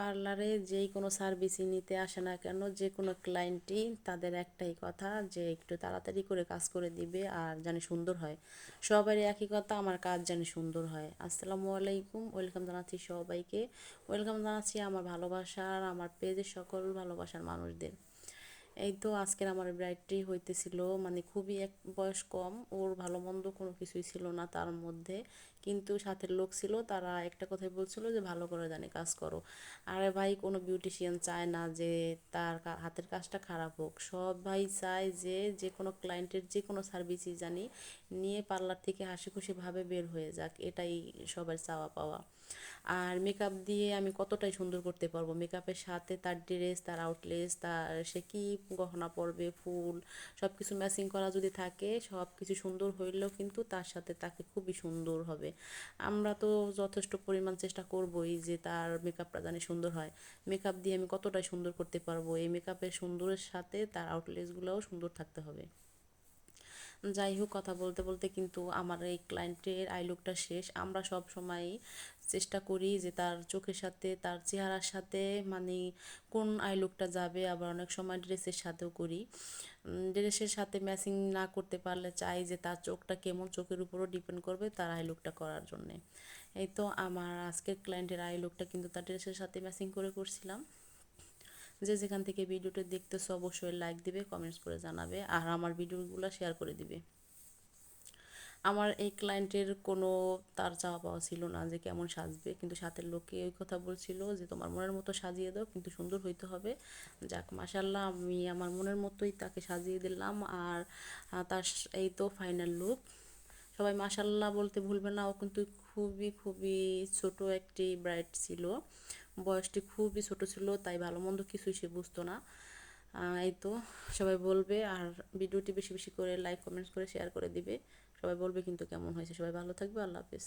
পার্লারে যেই কোনো সার্ভিসই নিতে আসে না কেন, যে কোনো ক্লায়েন্টই তাদের একটাই কথা যে একটু তাড়াতাড়ি করে কাজ করে দিবে আর জানি সুন্দর হয়। সবারই একই কথা, আমার কাজ জানি সুন্দর হয়। আসসালামু আলাইকুম, ওয়েলকাম জানাচ্ছি সবাইকে। ওয়েলকাম জানাচ্ছি আমার ভালোবাসার, আমার পেজের সকল ভালোবাসার মানুষদের। এই তো আজকের আমার ব্রাইডটি হইতেছিল মানে খুবই এক বয়স কম, ওর ভালো মন্দ কোনো কিছুই ছিল না তার মধ্যে। কিন্তু সাথে লোক ছিল, তারা একটা কথাই বলছিল যে, ভালো করে জানি কাজ করো। আরে ভাই, কোনো বিউটিশিয়ান চায় না যে, তার হাতের কাজটা খারাপ হোক। সব ভাই চায় যে যে কোনো ক্লায়েন্টের যে কোনো সার্ভিসই জানি নিয়ে পার্লার থেকে হাসি খুশিভাবে বের হয়ে যাক, এটাই সবার চাওয়া পাওয়া। আর মেকআপ দিয়ে আমি কতটাই সুন্দর করতে পারব? মেকআপের সাথে তার ড্রেস তার আউটলেস তার সে কী গহনা পরবে, ফুল সব কিছু ম্যাচিং করা যদি থাকে সব কিছু সুন্দর হইলেও কিন্তু তার সাথে তাকে খুবই সুন্দর হবে। আমরা তো যথেষ্ট পরিমাণ চেষ্টা করবই যে তার মেকআপটা জানি সুন্দর হয়। মেকআপ দিয়ে আমি কতটা সুন্দর করতে পারব? এই মেকআপের সুন্দরের সাথে তার আউটলেসগুলোও সুন্দর থাকতে হবে। যাই হোক, কথা বলতে বলতে কিন্তু আমার এই ক্লায়েন্টের আই লুকটা শেষ। আমরা সব সময় চেষ্টা করি যে তার চোখের সাথে, তার চেহারার সাথে মানে কোন আই লুকটা যাবে, আবার অনেক সময় ড্রেসের সাথেও করি। ড্রেসের সাথে ম্যাচিং না করতে পারলে চাই যে তার চোখটা কেমন, চোখের উপরও ডিপেন্ড করবে তার আই লুকটা করার জন্যে। এই তো আমার আজকের ক্লায়েন্টের আই লুকটা কিন্তু তার ড্রেসের সাথে ম্যাচিং করে করছিলাম। যে যেখান থেকে ভিডিওটা দেখতেছো অবশ্যই লাইক দিবে কমেন্টস করে জানাবে, আর আমার ভিডিওগুলো শেয়ার করে দিবে। আমার এই ক্লায়েন্টের কোনো তার চাওয়া পাওয়া ছিল না যে কেমন সাজবে, কিন্তু সাথের লোককে ওই কথা বলছিল যে তোমার মনের মতো সাজিয়ে দাও, কিন্তু সুন্দর হইতে হবে। যাক মাসাল্লাহ আমি আমার মনের মতোই তাকে সাজিয়ে দিলাম, আর তার এই তো ফাইনাল লুক সবাই মাসাল্লাহ বলতে ভুলবে না, ও কিন্তু খুবই খুবই ছোট একটি ব্রাইড ছিল। বয়সটি খুবই ছোট ছিল, তাই ভালো মন্দ কিছুই সে বুঝতো না। এই তো সবাই বলবে, আর ভিডিওটি বেশি বেশি করে লাইক কমেন্টস করে শেয়ার করে দিবে। সবাই বলবে কিন্তু কেমন হয়েছে। সবাই ভালো থাকবে, আল্লাহ হাফিজ।